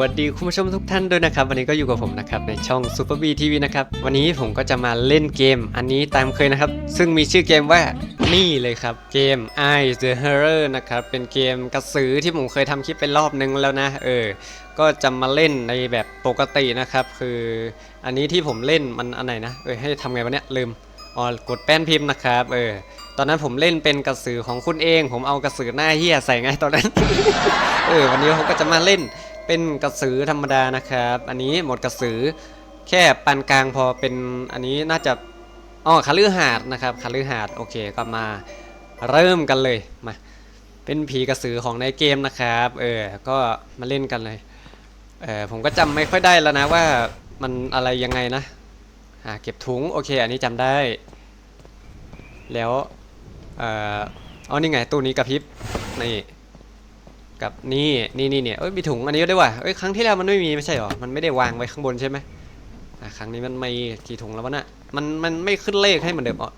วัสดีคุณผู้ชมทุกท่านด้วยนะครับ วันนี้ก็อยู่กับผมนะครับในช่อง Super B TV นะครับวันนี้ผมก็จะมาเล่นเกม อันนี้ตามเคยนะครับ ซึ่งมีชื่อเกมว่านี่เลยครับเกม I the Horror นะครับเป็นเกมกระสือที่ผมเคยทำคลิปไปรอบนึงแล้วนะเออก็จะมาเล่นในแบบปกตินะครับ คืออันนี้ที่ผมเล่นมันอันไหนนะเออให้ทำไงวะเนี่ยลืมอ๋อกดแป้นพิมพ์นะครับเออตอนนั้นผมเล่นเป็นกระสือของคุณเอง ผมเอากระสือหน้าเฮียใส่ไงตอนนั้น เออวันนี้เขาก็จะมาเล่น เป็นกระสือธรรมดานะครับ อันนี้หมดกระสือแค่ปานกลางพอเป็นอันนี้น่าจะอ๋อคาลือหาดนะครับคาลือหาดโอเคก็มาเริ่มกันเลยมาเป็นผีกระสือของในเกมนะครับเออก็มาเล่นกันเลยเออผมก็จำไม่ค่อยได้แล้วนะว่ามันอะไรยังไงนะอ่าเก็บถุงโอเค อันนี้จำได้ แล้วเอ่ออ๋อนี่ไงตู้นี้กระพริบนี่ กับนี่นี่นี่เนี่ยเอ้ยมีถุงอันนี้ด้วยว่ะเอ้ยครั้งที่แล้วมันไม่มีไม่ใช่หรอมันไม่ได้วางไว้ข้างบนใช่ไหมอะครั้งนี้มันมีกี่ถุงแล้ววะน่ะมันมันไม่ขึ้นเลขให้เหมือนเดิมอ๋อ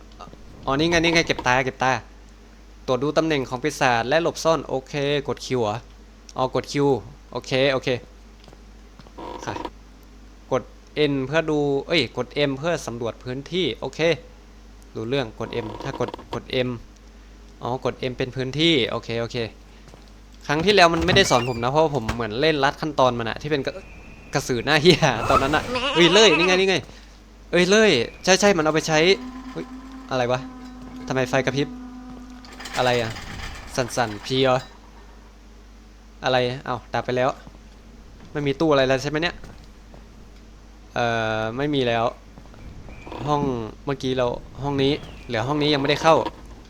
อ๋อนี่ไงนี่ไงเก็บตาเก็บตาตรวจดูตำแหน่งของปีศาจและหลบซ่อนโอเค กดคิวเหรออ๋อกดคิวโอเคโอเคค่ะกด N เพื่อดูเอ้ยกด M เพื่อสำรวจพื้นที่โอเครู้เรื่องกด M ถ้ากดกด M อ๋อกด M เป็นพื้นที่โอเคโอเค ครั้งที่แล้วมันไม่ได้สอนผมนะ เพราะว่าผมเหมือนเล่นลัดขั้นตอนมันอะที่เป็นกระกระสือหน้าเฮียตอนนั้นอะเอ้ยเลยนี่ไงนี่ไง เอ้ยเลยใช่ใช่มันเอาไปใช้เฮ้ยอะไรวะทำไมไฟกระพริบ อะไรอะสั่นสั่นๆพีเหรออะไรเอาดับไปแล้ว ไม่มีตู้อะไรแล้วใช่ไหมเนี่ย เอ่อ ไม่มีแล้ว ห้องเมื่อกี้เราห้องนี้ เหลือห้องนี้ยังไม่ได้เข้า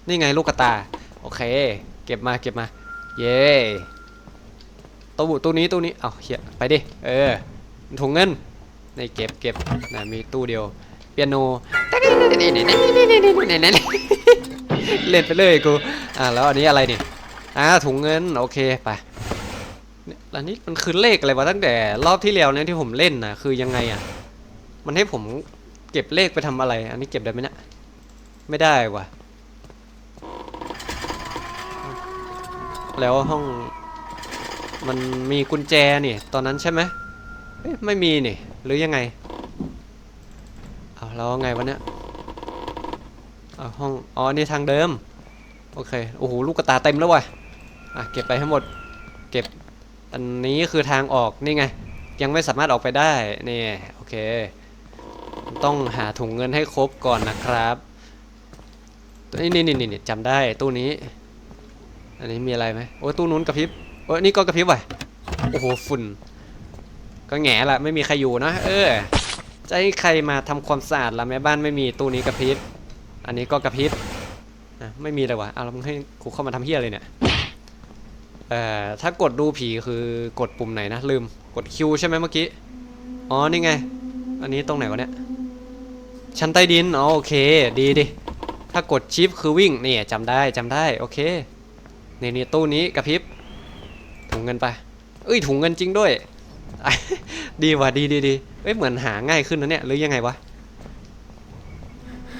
นี่ไงลูกกระตา โอเค เก็บมาเก็บมา เย้ตู้ตู้นี้ตู้นี้เอาเฮียไปดิเออถุงเงินในเก็บเก็บนะมีตู้เดียวเปียโนเล่นไปเลยกูอ่าแล้วอันนี้อะไรเนี่ยอ่าถุงเงินโอเคไปอันนี้มันคือเลขอะไรวะตั้งแต่รอบที่แล้วเนี่ยที่ผมเล่นนะคือยังไงอะมันให้ผมเก็บเลขไปทำอะไร อันนี้เก็บได้ไหมเนี่ยไม่ได้ว่ะ แล้วห้องมันมีกุญแจนี่ ตอนนั้นใช่ไหมไม่มีนี่ หรือยังไงเอาแล้วไงวะเนี่ยเอาห้องอ๋อนี่ทางเดิม โอเค โอ้โห ลูกกระตาเต็มแล้ววะอะเก็บไปให้หมด เก็บ อันนี้คือทางออก นี่ไง ยังไม่สามารถออกไปได้ นี่ โอเค ต้องหาถุงเงินให้ครบก่อนนะครับนี่นี่นี่นี่จำได้ตู้นี้ อันนี้มีอะไรไหมโอ้ตู้นู้นกระพริบโอ้นี่ก็กระพริบว่ะโอ้โหฝุ่น ก็แง่ละไม่มีใครอยู่นะเออจะให้ใครมาทำความสะอาดละแม่บ้านไม่มีตู้นี้กระพริบอันนี้ก็กระพริบอะไม่มีเลยวะเอาแล้วมึงให้กูเข้ามาทำเฮียเลยเนี่ยเอ่อถ้ากดดูผีคือกดปุ่มไหนนะลืมกดคิวใช่ไหมเมื่อกี้อ๋อนี่ไง อันนี้ตรงไหนวะเนี่ยชั้นใต้ดินอ๋อโอเค ดีดิถ้ากดชิปคือวิ่งนี่จำได้จำได้โอเค นี่นี่ตู้นี้กระพริบถุงเงินไปเอ้ยถุงเงินจริงด้วย ดีว่ะดีดีดีเอ้ยเหมือนหาง่ายขึ้นนะเนี่ยหรือยังไงวะ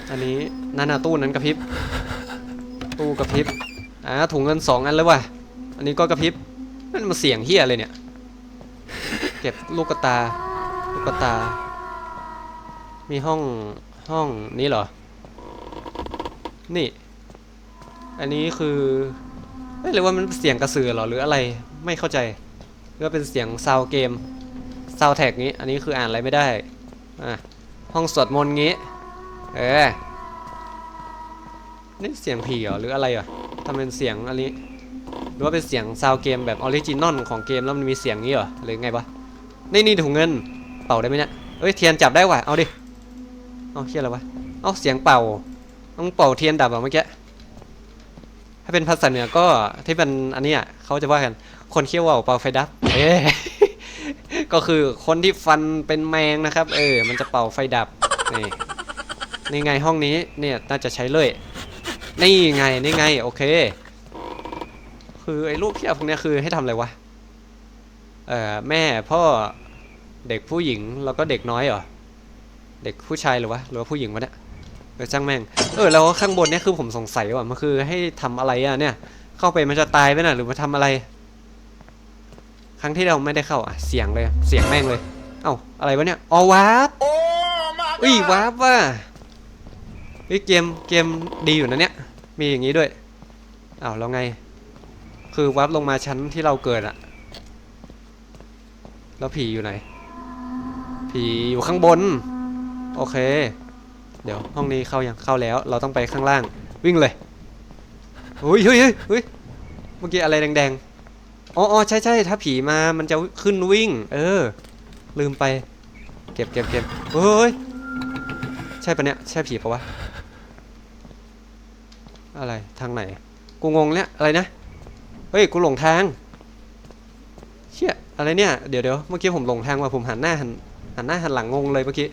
อันนี้นั่นน่ะตู้นั้นกระพริบตู้กระพริบอ่าถุงเงินสองอันแล้วว่ะอันนี้ก็กระพริบนั่นมาเสียงเฮียเลยเนี่ย เก็บลูกกระตาลูกกระตา มีห้องห้องนี้เหรอ นี่ อันนี้คือ หรือว่ามันเสียงกระสือหรอหรืออะไรไม่เข้าใจหรือว่าเป็นเสียงซาวเกมซาวแท็กนี้ อันนี้คืออ่านอะไรไม่ได้อะห้องสวดมนต์งี้ เออนี่เสียงผีเหรอหรืออะไรอะทำเป็นเสียงอันนี้หรือว่าเป็นเสียงซาวเกมแบบออริจินอลของเกมแล้วมันมีเสียงนี้เหรอหรือไงวะนี่นี่ถุงเงินเป่าได้ไหมเนี่ยเอ้ยเทียนจับได้ว่ะเอาดิเอาเฮียอะไรวะเอาเสียงเป่าต้องเป่าเทียนดับเหรอเมื่อกี้ ถ้าเป็นภาษาเหนือก็ที่เป็นอันนี้เขาจะว่ากัน คนเขี้ยวว่าวเป่าไฟดับ เอ้ยก็คือคนที่ฟันเป็นแมงนะครับ เออ มันจะเป่าไฟดับ นี่นี่ไงห้องนี้เนี่ยน่าจะใช้เลย นี่ไงนี่ไง โอเค คือไอ้ลูกเขี้ยวพวกนี้คือให้ทำอะไรวะ เอ่อแม่พ่อเด็กผู้หญิงแล้วก็เด็กน้อยเหรอ เด็กผู้ชายหรือวะหรือว่าผู้หญิงวะเนี่ย เออจ้างแม่ง เออแล้วข้างบนเนี่ยคือผมสงสัยว่ามันคือให้ทำอะไรอะเนี่ย เข้าไปมันจะตายไหมน่ะหรือมาทำอะไร ครั้งที่เราไม่ได้เข้าอะเสียงเลย เสียงแม่งเลย เอ้าอะไรวะเนี่ยอ๋อวาร์ปอุ้ยวาร์ปว่ะเฮ้ยเกมเกมดีอยู่นะเนี่ย มีอย่างนี้ด้วยอ้าวแล้วไง คือวาร์ปลงมาชั้นที่เราเกิดอะแล้วผีอยู่ไหน ผีอยู่ข้างบน โอเค เดี๋ยวห้องนี้เข้ายังเข้าแล้ว เราต้องไปข้างล่าง วิ่งเลยเฮ้ยเฮ้ยเฮ้ยเมื่อกี้อะไรแดงๆอ๋ออ๋อใช่ใช่ถ้าผีมามันจะขึ้นวิ่ง เออ ลืมไป เก็บเก็บเก็บเฮ้ย ใช่ปะเนี่ย ใช่ผีปะวะ อะไร ทางไหน กูงงเนี่ย อะไรนะ เฮ้ย กูหลงทาง เชี่ย อะไรเนี่ย เดี๋ยวเดี๋ยวเมื่อกี้ผมหลงทางว่ะผมหันหน้าหันหันหน้าหันหลังงงเลยเมื่อกี้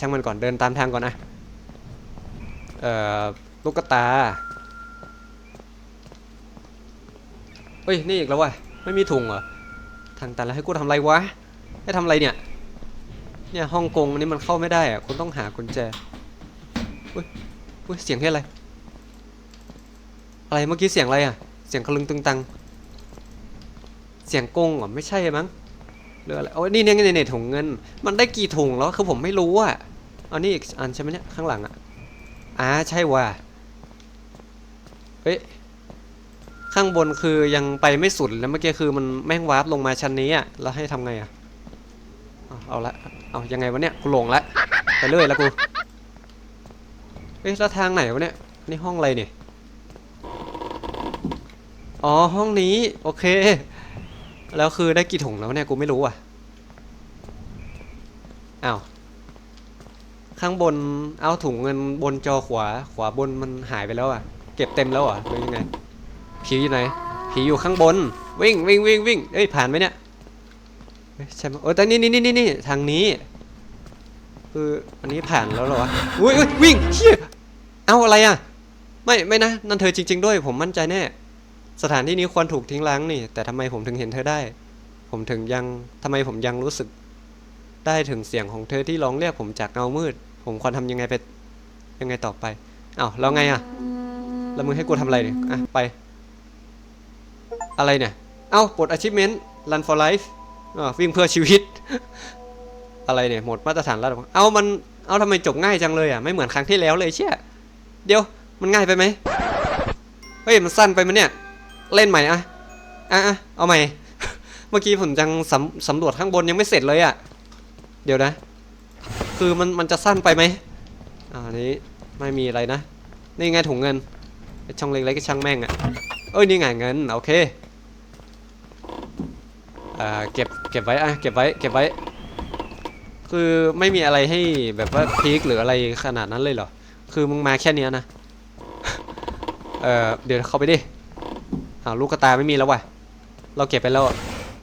ช่างมันก่อน เดินตามทางก่อนนะ เอ่อลูกตา เฮ้ย นี่อีกแล้ววะไม่มีถุงเหรอ ทางตันแล้วให้กูทำไรวะ ให้ทำไรเนี่ย เนี่ยฮ่องกงอันนี้มันเข้าไม่ได้อะคุณต้องหากุญแจอุ้ยอุ้ย เสียงแค่อะไร อะไรเมื่อกี้เสียงอะไรอะเสียงคลึงตึงตัง เสียงกงเหรอ ไม่ใช่มั้งหรืออะไรโอ้ยนี่เนี่ยเนี่ยเนี่ยถุงเงิน มันได้กี่ถุงแล้ว คือผมไม่รู้อะเอานี่อีกอันใช่ไหมเนี่ยข้างหลังอะ อ่าใช่ว่ะเฮ้ย ข้างบนคือยังไปไม่สุดแล้วเมื่อกี้คือมันแม่งวาร์ปลงมาชั้นนี้อะแล้วให้ทำไงอะเอาละเอายังไงวะเนี่ยกูหลงละไปเรื่อยล้วกูเฮ้ยแล้วทางไหนวะเนี่ยนี่ห้องอะไรเนี่ยอ๋อห้องนี้โอเค แล้วคือได้กี่ถุงแล้วเนี่ยกูไม่รู้อะอ้าว ข้างบนเอาถุงเงินบนจอขวา ขวาบนมันหายไปแล้วอะ เก็บเต็มแล้วอะหรือยังไงผีอยู่ไหนผีอยู่ข้างบน วิ่งวิ่งวิ่งวิ่งเอ้ยผ่านไหมเนี่ยใช่ไหมเออแต่นี่นี่นี่นี่ทางนี้คืออันนี้ผ่านแล้วเหรอวะอุ้ยวิ่งเชี่ยเอาอะไรอะ ไม่ไม่นะนั่นเธอจริง ๆ ด้วย ผมมั่นใจแน่สถานที่นี้ควรถูกทิ้งร้างนี่ แต่ทำไมผมถึงเห็นเธอได้ ผมถึงยังทำไมผมยังรู้สึก ได้ถึงเสียงของเธอที่ร้องเรียกผมจากเงามืด ผมควรทำยังไงไปยังไงต่อไปอ้าวแล้วไงอะแล้วมึงให้กูทำอะไรเนี่ยอะไป อะไรเนี่ย เอ้าปลด achievement run for life อ่าวิ่งเพื่อชีวิต อะไรเนี่ยหมดมาตรฐานระดับเอ้ามันเอ้าทำไมจบง่ายจังเลยอะไม่เหมือนครั้งที่แล้วเลยเชี่ยเดี๋ยวมันง่ายไปไหมเฮ้ยมันสั้นไปมั้ยเนี่ยเล่นใหม่อะอะอะเอาใหม่ เมื่อกี้ผมยังสำสำรวจข้างบนยังไม่เสร็จเลยอะเดี๋ยวนะ คือมันมันจะสั้นไปไหมอันนี้ไม่มีอะไรนะ นี่ไงถุงเงินไอช่องเล็กๆก็ช่างแม่งอะเอ้ยนี่ไงเงินโอเคอ่าเก็บเก็บไว้อะเก็บไว้เก็บไว้ คือไม่มีอะไรให้แบบว่าพีคหรืออะไรขนาดนั้นเลยเหรอ คือมึงมาแค่นี้นะ เออเดี๋ยวเข้าไปดิอ้าลูกกระตาไม่มีแล้วว่ะ เราเก็บไปแล้ว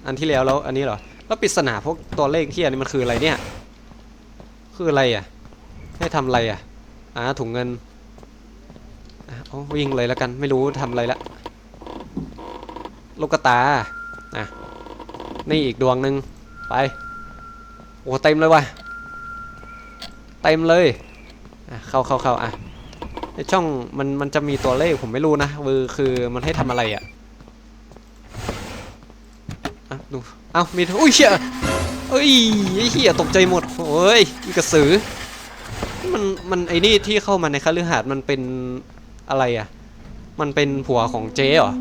อันที่แล้วแล้วอันนี้เหรอ แล้วปริศนาพวกตัวเลขที่อันนี้มันคืออะไรเนี่ย คืออะไรอะ ให้ทำอะไรอะอ่าถุงเงินอะเอาวิ่งเลยแล้วกันไม่รู้ทำอะไรละลูกกตาอะนี่อีกดวงหนึ่งไปโอ้เต็มเลยว่ะเต็มเลยอะเข้าเข้าเข้าอะในช่องมันมันจะมีตัวเลขผมไม่รู้นะคือคือมันให้ทำอะไรอะอะดูเอ้ามีอุ้ยเชี่ย เอ้ยไอ้เหี้ยตกใจหมดโอ้ยอีกระสือ มันมันไอ้นี่ที่เข้ามาในคฤหาสน์มันเป็นอะไรอะ มันเป็นผัวของเจ๊เหรอ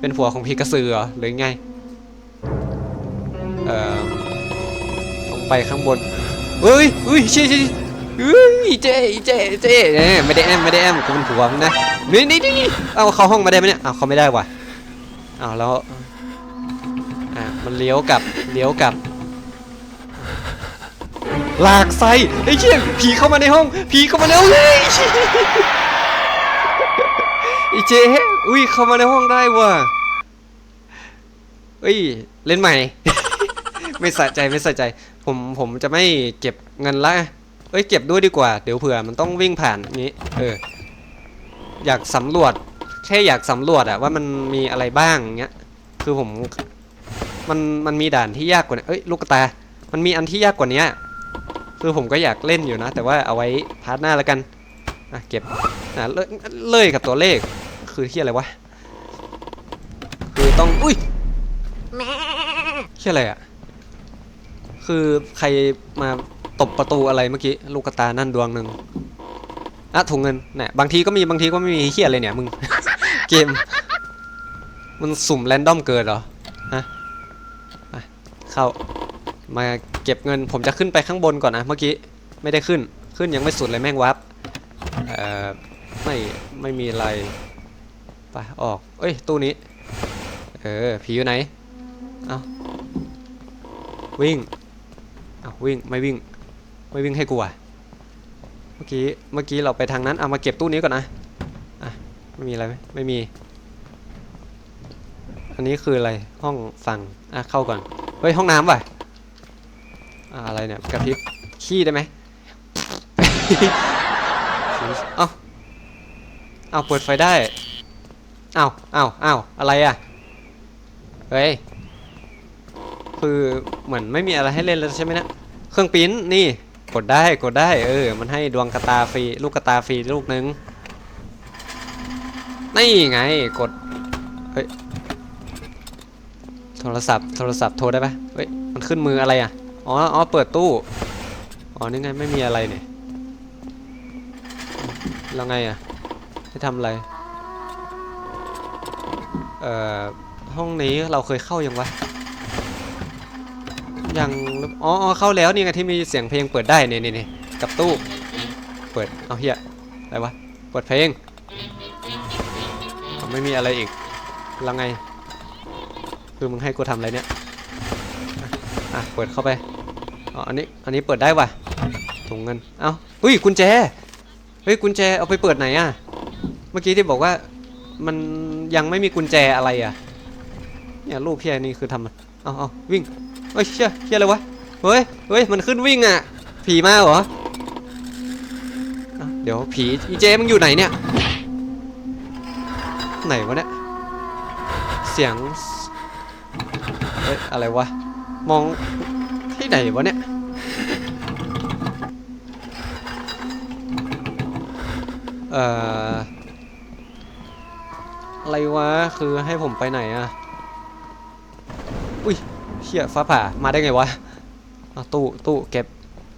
เป็นผัวของพีกระสือเหรอหรือไง เอ่อต้องไปข้างบนเฮ้ยเฮ้ยเชี่ยเชี่ยเฮ้ยเจ๊เจ๊เจ๊เนี่ยไม่ได้แอมไม่ได้แอมกูเป็นผัวมึงนะนี่นี่นี่เอาเข้าห้องมาได้ไหมเนี่ยเอาเขาไม่ได้ว่ะเอาแล้วอะมันเลี้ยวกลับเลี้ยวกลับ หลากไส้ไอ้เชี่ยผีเข้ามาในห้อง ผีเข้ามาในห้องเลยไอ้เจ๊อุ้ยเข้ามาในห้องได้ว่ะเอ้ยเล่นใหม่ ไม่สะใจไม่สะใจ ผมผมจะไม่เก็บเงินละเอ้ยเก็บด้วยดีกว่า เดี๋ยวเผื่อมันต้องวิ่งผ่านนี้ เออ อยากสำรวจ แค่อยากสำรวจอะว่ามันมีอะไรบ้างอย่างเงี้ย คือผม มันมันมีด่านที่ยากกว่านี้เอ้ยลูกกระตา มันมีอันที่ยากกว่านี้ คือผมก็อยากเล่นอยู่นะ แต่ว่าเอาไว้พาร์ทหน้าแล้วกันอะเก็บอะเลอยเลยกับตัวเลขคือที่อะไรวะคือต้องอุ้ยชื่ออะไรอะคือใครมาตบประตูอะไรเมื่อกี้ลูกกตานั่นดวงหนึ่งอะถุงเงินเนี่ยบางทีก็มีบางทีก็ไม่มีเฮียอะไรเนี่ยมึง เกม มันสุ่มแรนดอมเกิดเหรอฮะเข้า มาเก็บเงินผมจะขึ้นไปข้างบนก่อนนะเมื่อกี้ไม่ได้ขึ้นขึ้นยังไม่สุดเลยแม่งวับเอ่อไม่ไม่มีอะไรไปออกเอ้ยตู้นี้เออผีอยู่ไหนเอาวิ่งเอาวิ่งไม่วิ่งไม่วิ่งให้กูอะเมื่อกี้เมื่อกี้เราไปทางนั้นเอามาเก็บตู้นี้ก่อนนะอะไม่มีอะไรไหมไม่มี อันนี้คืออะไรห้องฝั่งอะเข้าก่อนเฮ้ยห้องน้ำว่ะ อะไรเนี่ยกระพริบขี้ได้ไหมเอ้าเอาเปิดไฟได้เอ้าเอ้าเอ้าอะไรอะเฮ้ยคือเหมือนไม่มีอะไรให้เล่นแล้วใช่ไหมนะเครื่องปิ้นนี่กดได้กดได้เออ มันให้ดวงกระตาฟรีลูกกระตาฟรีลูกนึงนี่ไงกดเฮ้ยโทรศัพท์โทรศัพท์โทรได้ปะเฮ้ยมันขึ้นมืออะไรอะ อ๋ออ๋อเปิดตู้ อ๋อ นี่ไงไม่มีอะไรเนี่ยแล้วไงอะให้ทำอะไร เอ่อ ห้องนี้เราเคยเข้ายังวะ ยังอ๋ออ๋อเข้าแล้วนี่ไงที่มีเสียงเพลงเปิดได้เนี่ยนี่กับตู้ เปิด เอาเฮียอะไรวะ เปิดเพลง ไม่มีอะไรอีกแล้วไง คือมึงให้กูทำอะไรเนี่ย อะ เปิดเข้าไป อ๋ออันนี้ อันนี้เปิดได้ว่ะถุงเงิน เอ้าอุ้ยกุญแจ เฮ้ยกุญแจเอาไปเปิดไหนอะเมื่อกี้ที่บอกว่ามันยังไม่มีกุญแจอะไรอะเนี่ยรูปพี่นี่คือทำเอาเอาวิ่งเฮ้ยเชี่ยเชี่ยอะไรวะ เฮ้ย เฮ้ย มันขึ้นวิ่งอะผีมาเหรอเอ้าเดี๋ยวผีอีเจมึงอยู่ไหนเนี่ย ไหนวะเนี่ย เสียง เฮ้ย อะไรวะ มอง ที่ไหนวะเนี่ยเอ่ออะไรวะคือให้ผมไปไหนอะอุ้ยเชี่ยฟ้าผ่ามาได้ไงวะเอาตู้ตู้เก็บ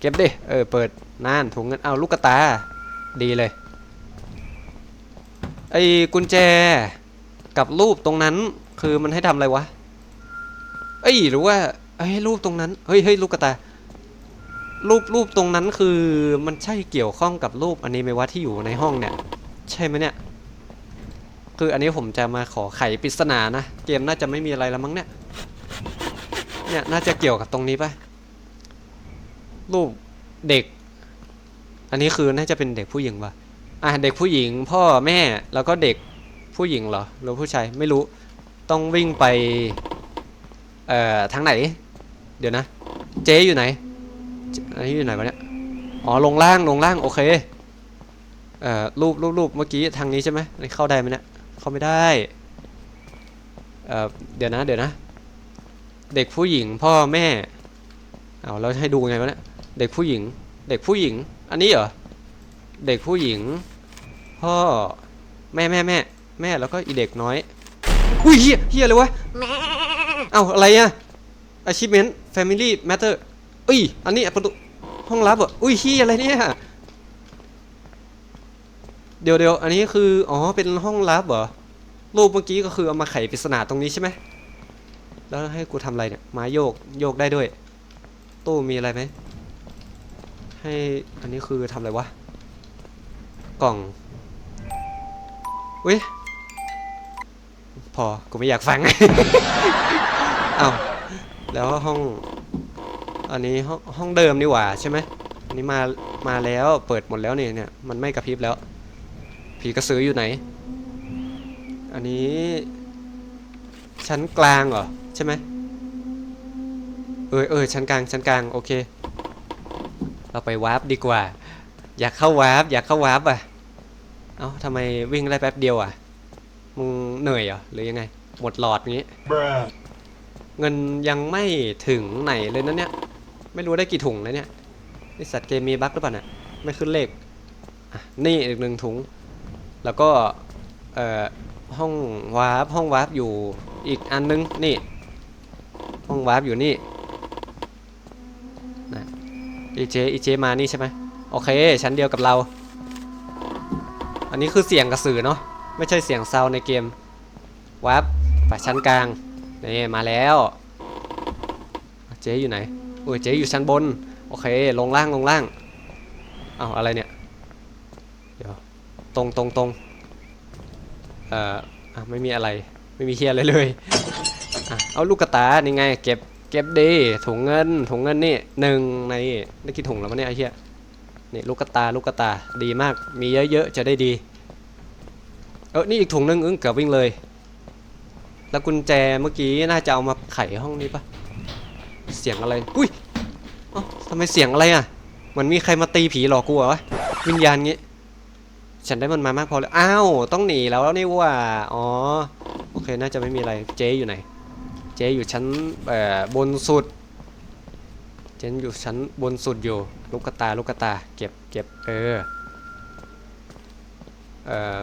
เก็บดิเออเปิดน่านถุงเงินเอาลูกกระตา ดีเลยไอ้กุญแจกับรูปตรงนั้นคือมันให้ทำอะไรวะเอ้ยหรือว่า ไอ้ยรูปตรงนั้น เฮ้ยเฮ้ยลูกกระตารูปรูปตรงนั้นคือมันใช่เกี่ยวข้องกับรูปอันนี้ไหมวะที่อยู่ในห้องเนี่ย ใช่ไหมเนี่ย คืออันนี้ผมจะมาขอไขปริศนานะ เกมน่าจะไม่มีอะไรแล้วมั้งเนี่ย เนี่ยน่าจะเกี่ยวกับตรงนี้ปะรูปเด็ก อันนี้คือน่าจะเป็นเด็กผู้หญิงปะอะเด็กผู้หญิงพ่อแม่แล้วก็เด็กผู้หญิงเหรอหรือผู้ชายไม่รู้ต้องวิ่งไป เอ่อทางไหน เดี๋ยวนะ เจ๊อยู่ไหนเจ๊อันนี้อยู่ไหนวะเนี่ย อ๋อ ลงล่าง ลงล่าง โอเค เอ่อ รูปรูปรูปเมื่อกี้ทางนี้ใช่ไหมอันนี้เข้าได้ไหมเนี่ย เข้าไม่ได้ เอ่อ เดี๋ยวนะ เดี๋ยวนะ เด็กผู้หญิงพ่อแม่ เอาเราให้ดูไงวะเนี่ย เด็กผู้หญิง เด็กผู้หญิง อันนี้เหรอ เด็กผู้หญิง พ่อ แม่แม่แม่แม่แล้วก็อีเด็กน้อย อุ้ยเฮียเฮียเลยวะ เอ้าอะไรอะ achievement family matter อุ้ย อันนี้ประตูห้องลับเหรอะ อุ้ยเฮียอะไรเนี่ย เดี๋ยวเดี๋ยวอันนี้คือ อ๋อ เป็นห้องลับเหรอ รูปเมื่อกี้ก็คือเอามาไขปริศนาตรงนี้ใช่ไหม แล้วให้กูทำอะไรเนี่ย ไม้โยก โยกได้ด้วย ตู้มีอะไรไหม ให้ อันนี้คือทำอะไรวะ กล่อง อุ้ย พอ กูไม่อยากฟังเอา แล้วห้อง อันนี้ห้องห้องเดิมนี่หว่าใช่ไหมอันนี้มามาแล้วเปิดหมดแล้วเนี่ยเนี่ยมันไม่กระพริบแล้ว ผีกระสืออยู่ไหน อันนี้ ชั้นกลางเหรอใช่ไหมเออเออชั้นกลางชั้นกลางโอเค เราไปวาร์ปดีกว่า อยากเข้าวาร์ปอยากเข้าวาร์ปอะเอ้าทำไมวิ่งได้แป๊บเดียวอะมึงเหนื่อยเหรอหรือยังไง หมดหลอดงี้ Bruh. เงินยังไม่ถึงไหนเลยนะเนี่ย ไม่รู้ได้กี่ถุงแล้วเนี่ยไอสัตว์เกมมีบั๊กหรือเปล่าเนี่ยไม่ขึ้นเลขนี่อีกหนึ่งถุง แล้วก็เอ่อห้องวาร์ปห้องวาร์ปอยู่อีกอันนึงนี่ ห้องวาร์ปอยู่นี่นะอีเจอีเจมานี่ใช่ไหมโอเคชั้นเดียวกับเรา อันนี้คือเสียงกระสือเนาะไม่ใช่เสียงเซาในเกมวาร์ปไปชั้นกลาง นี่มาแล้ว เจ๊อยู่ไหนโอ้ยเจ๊อยู่ชั้นบน โอเค ลงล่างลงล่าง เอาอะไรเนี่ย เดี๋ยว ตรงตรงตรงเอ่ออะไม่มีอะไร ไม่มีเฮียอะไรเลยอะเอาลูกกระตานี่ไง เก็บ เก็บดี ถุงเงิน ถุงเงินนี่หนึ่งในได้กี่ถุงแล้ววะเนี่ยไอ้เฮียนี่ลูกกระตา ลูกกระตา ดีมาก มีเยอะๆ จะได้ดี เออนี่อีกถุงนึง อึ้งเกือบวิ่งเลย แล้วกุญแจเมื่อกี้น่าจะเอามาไขห้องนี้ปะเสียงอะไร อุ้ยอ้าทำไมเสียงอะไรอะ เหมือนมีใครมาตีผีหลอกกูเหรอวะ วิญญาณงี้ ฉันได้มันมามากพอแล้ว อ้าว ต้องหนีแล้วแล้วนี่ว่า อ๋อ โอเค น่าจะไม่มีอะไร เจ๊อยู่ไหน เจ๊อยู่ชั้นเอ่อบนสุด เจ๊อยู่ชั้นบนสุดอยู่ ลูกกตา ลูกกตา เก็บเก็บเออ เอ่อ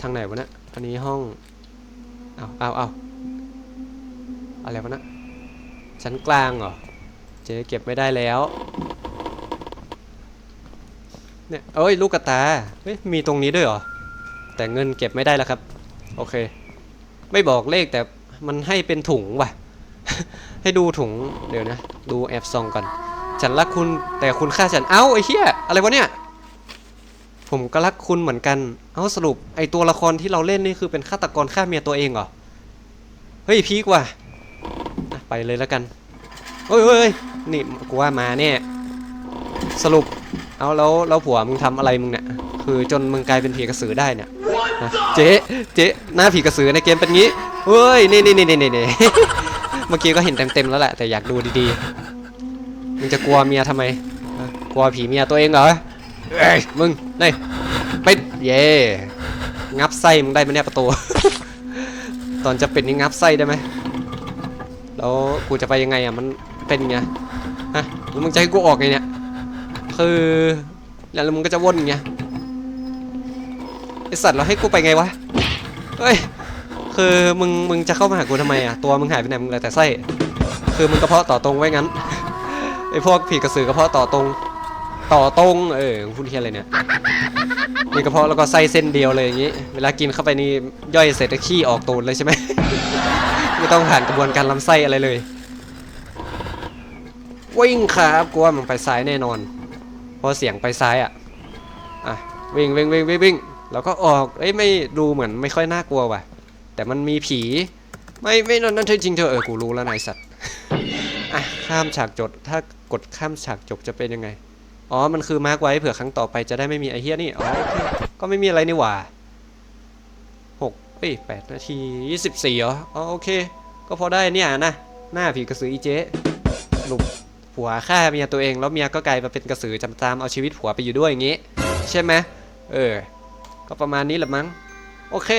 ทางไหนวะเนะอันนี้ห้อง เอาเอาเอาอะไรวะนะชั้นกลางเหรอ เจ๊เก็บไม่ได้แล้ว เนี่ยเอ้ยลูกกระตาเฮ้ยมีตรงนี้ด้วยเหรอ แต่เงินเก็บไม่ได้แล้วครับ โอเค ไม่บอกเลขแต่มันให้เป็นถุงว่ะ ให้ดูถุง เดี๋ยวนะ ดูแอบซองก่อน ฉันรักคุณแต่คุณฆ่าฉัน เอ้าไอ้เหี้ย อะไรวะเนี่ย ผมก็รักคุณเหมือนกัน เอาสรุปไอตัวละครที่เราเล่นนี่คือเป็นฆาตกรฆ่าเมียตัวเองเหรอ เฮ้ยพีกว่ะไปเลยแล้วกันเฮ้ยเฮ้ยนี่กูว่ามาเนี่ย สรุป เอาแล้วแล้วผัวมึงทำอะไรมึงเนี่ย คือจนมึงกลายเป็นผีกระสือได้เนี่ย เจ๊เจ๊หน้าผีกระสือในเกมเป็นงี้ เฮ้ย นี่นี่นี่นี่นี่เมื่อกี้ก็เห็นเต็มๆแล้วแหละ แต่อยากดูดีๆ มึงจะกลัวเมียทำไม กลัวผีเมียตัวเองเหรอ เอ้ยมึงนี่ปิดเย่งับไส้มึงได้ไหมเนี่ยประตู ตอนจะปิดนี่งับไส้ได้ไหมแล้วกูจะไปยังไงอะมันเป็นไงฮะแล้วมึงจะให้กูออกไงเนี่ยคือแล้วมึงก็จะวนอย่างไอสัตว์เราให้กูไปไงวะเฮ้ยคือมึงมึงจะเข้ามาหากูทำไมอะตัวมึงหายไปไหนมึงเลยแต่ไส้คือมึงกระเพาะต่อตรงไว้งั้นไอพวกผีกระสือกระเพาะต่อตรง ต่อตรงเออพูดเทียอะไรเนี่ยมีกระเพาะแล้วก็ไส้เส้นเดียวเลยอย่างนี้ เวลากินเข้าไปนี่ย่อยเสร็จก็ขี้ออกตูดเลยใช่ไหมไม่ต้องผ่านกระบวนการลำไส้อะไรเลยวิ่งครับกลัวมันไปซ้ายแน่นอนเพราะเสียงไปซ้ายอะอะวิ่งวิ่งวิ่งวิ่งวิ่งแล้วก็ออกเอ้ยไม่ดูเหมือนไม่ค่อยน่ากลัวว่ะ แต่มันมีผีไม่ไม่นั่นนั่นจริงเธอเออกูรู้แล้วนายสัตว์อะข้ามฉากจบถ้ากดข้ามฉากจบจะเป็นยังไง อ๋อ มันคือมาร์กไว้เผื่อครั้งต่อไปจะได้ไม่มีไอเฮียนี่ อ๋อโอเคก็ไม่มีอะไรนี่หว่าหกเอ้ยแปดนาทียี่สิบสี่เหรอ อ๋อโอเค ก็พอได้เนี่ยนะ หน้าผีกระสืออีเจ๊สรุปผัวฆ่าเมียตัวเอง แล้วเมียก็กลายมาเป็นกระสือจำตามเอาชีวิตผัวไปอยู่ด้วยอย่างงี้ ใช่ไหมเออ ก็ประมาณนี้แหละมั้ง โอเค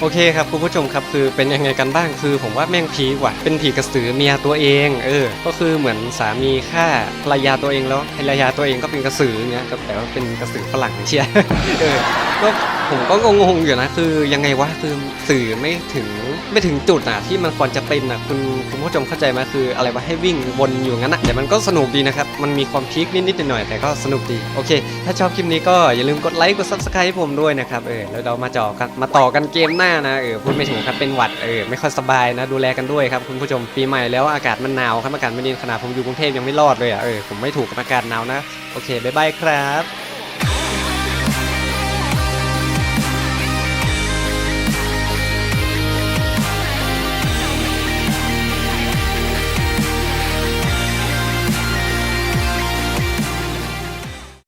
โอเคครับคุณผู้ชมครับคือเป็นยังไงกันบ้างคือ ผมว่าแม่งผีว่ะเป็นผีกระสือเมียตัวเองเออก็คือเหมือนสามีฆ่าภรรยาตัวเองแล้วภรรยาตัวเองก็เป็นกระสือเงี้ยแต่ว่าเป็นกระสือฝรั่งเชียเออก็ผมก็งงๆอยู่นะคือยังไงวะคือสื่อไม่ถึง ไม่ถึงจุดน่ะที่มันควรจะเป็นน่ะคุณคุณผู้ชมเข้าใจไหมคือ อะไรวะให้วิ่งวนอยู่งั้นนะแต่มันก็สนุกดีนะครับ มันมีความพีคนิดๆหน่อยๆแต่ก็สนุกดี โอเค ถ้าชอบคลิปนี้ก็อย่าลืมกดไลค์กด subscribe ให้ผมด้วยนะครับเออแล้วเรามาจ่อกันมาต่อกันเกมหน้านะเออพูดไม่ถูกครับเป็นหวัดเออไม่ค่อยสบายนะ ดูแลกันด้วยครับคุณผู้ชมปีใหม่แล้วอากาศมันหนาวครับอากาศมันเย็นขนาดผมอยู่กรุงเทพยังไม่รอดเลยอะเออผมไม่ถูกกับอากาศหนาวนะโอเคบ๊ายบายครับ